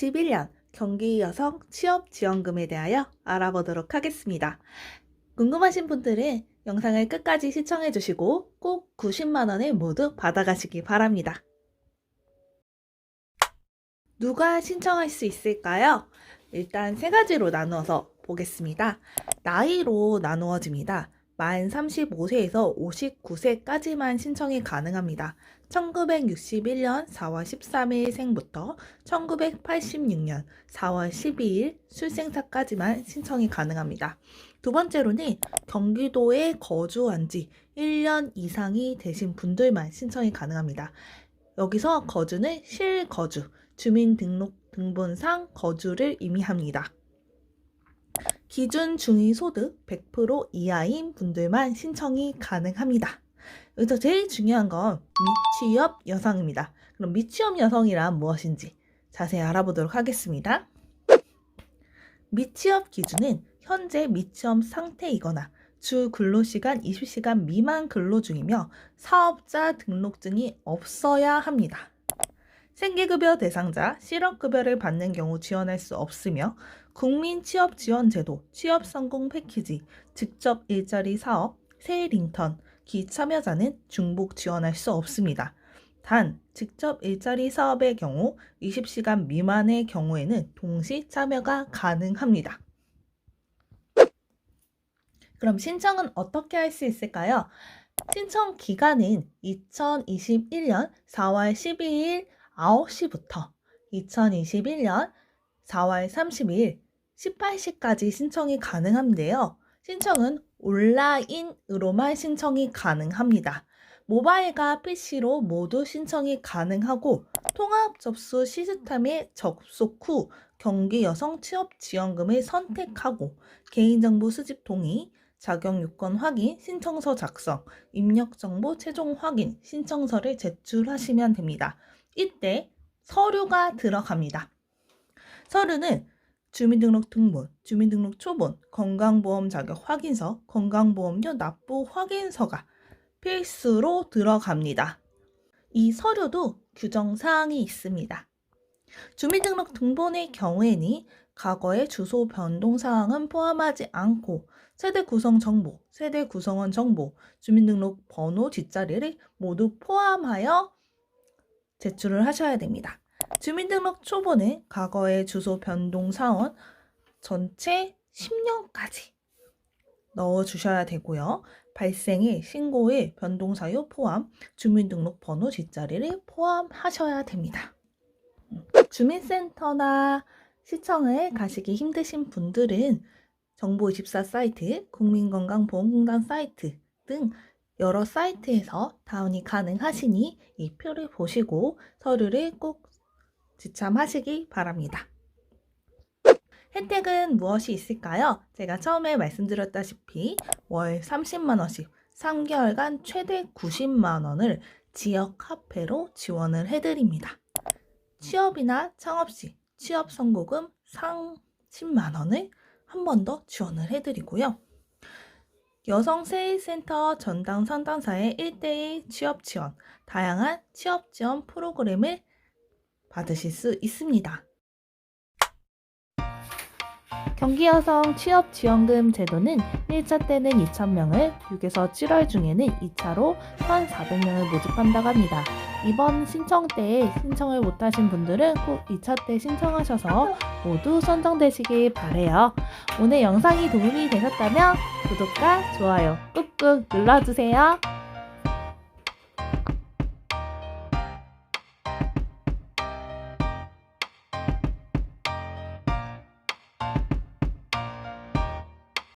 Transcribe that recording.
2021년 경기 여성 취업 지원금에 대하여 알아보도록 하겠습니다. 궁금하신 분들은 영상을 끝까지 시청해 주시고 꼭 90만 원을 모두 받아가시기 바랍니다. 누가 신청할 수 있을까요? 일단 세 가지로 나누어서 보겠습니다. 나이로 나누어집니다. 만 35세에서 59세까지만 신청이 가능합니다. 1961년 4월 13일 생부터 1986년 4월 12일 출생사까지만 신청이 가능합니다. 두 번째로는 경기도에 거주한 지 1년 이상이 되신 분들만 신청이 가능합니다. 여기서 거주는 실거주, 주민등록 등본상 거주를 의미합니다. 기준 중위소득 100% 이하인 분들만 신청이 가능합니다. 여기서 제일 중요한 건 미취업 여성입니다. 그럼 미취업 여성이란 무엇인지 자세히 알아보도록 하겠습니다. 미취업 기준은 현재 미취업 상태이거나 주 근로시간 20시간 미만 근로 중이며 사업자 등록증이 없어야 합니다. 생계급여 대상자, 실업급여를 받는 경우 지원할 수 없으며 국민 취업 지원 제도, 취업 성공 패키지, 직접 일자리 사업, 새 링턴, 기 참여자는 중복 지원할 수 없습니다. 단, 직접 일자리 사업의 경우 20시간 미만의 경우에는 동시 참여가 가능합니다. 그럼 신청은 어떻게 할 수 있을까요? 신청 기간은 2021년 4월 12일 9시부터 2021년 4월 30일 18시까지 신청이 가능한데요. 신청은 온라인으로만 신청이 가능합니다. 모바일과 PC로 모두 신청이 가능하고 통합 접수 시스템에 접속 후 경기 여성 취업 지원금을 선택하고 개인정보 수집 동의, 자격 요건 확인, 신청서 작성, 입력 정보 최종 확인, 신청서를 제출하시면 됩니다. 이때 서류가 들어갑니다. 서류는 주민등록 등본, 주민등록 초본, 건강보험 자격 확인서, 건강보험료 납부 확인서가 필수로 들어갑니다. 이 서류도 규정사항이 있습니다. 주민등록 등본의 경우에는 과거의 주소 변동 사항은 포함하지 않고 세대 구성 정보, 세대 구성원 정보, 주민등록 번호 뒷자리를 모두 포함하여 제출을 하셔야 됩니다. 주민등록 초본은 과거의 주소 변동 사원 전체 10년까지 넣어 주셔야 되고요. 발생일, 신고일, 변동 사유 포함, 주민등록 번호 뒷자리를 포함하셔야 됩니다. 주민센터나 시청을 가시기 힘드신 분들은 정보24 사이트, 국민건강보험공단 사이트 등 여러 사이트에서 다운이 가능하시니 이 표를 보시고 서류를 꼭 지참하시기 바랍니다. 혜택은 무엇이 있을까요? 제가 처음에 말씀드렸다시피 월 30만원씩 3개월간 최대 90만원을 지역 화폐로 지원을 해드립니다. 취업이나 창업 시 취업 선고금 30만 원을 한 번 더 지원을 해드리고요. 여성 세일센터 전당 상담사의 1대1 취업 지원, 다양한 취업 지원 프로그램을 받으실 수 있습니다. 경기 여성 취업 지원금 제도는 1차 때는 2,000명을, 6에서 7월 중에는 2차로 1,400명을 모집한다고 합니다. 이번 신청 때에 신청을 못하신 분들은 꼭 2차 때 신청하셔서 모두 선정되시길 바래요. 오늘 영상이 도움이 되셨다면 구독과 좋아요 꾹꾹 눌러주세요.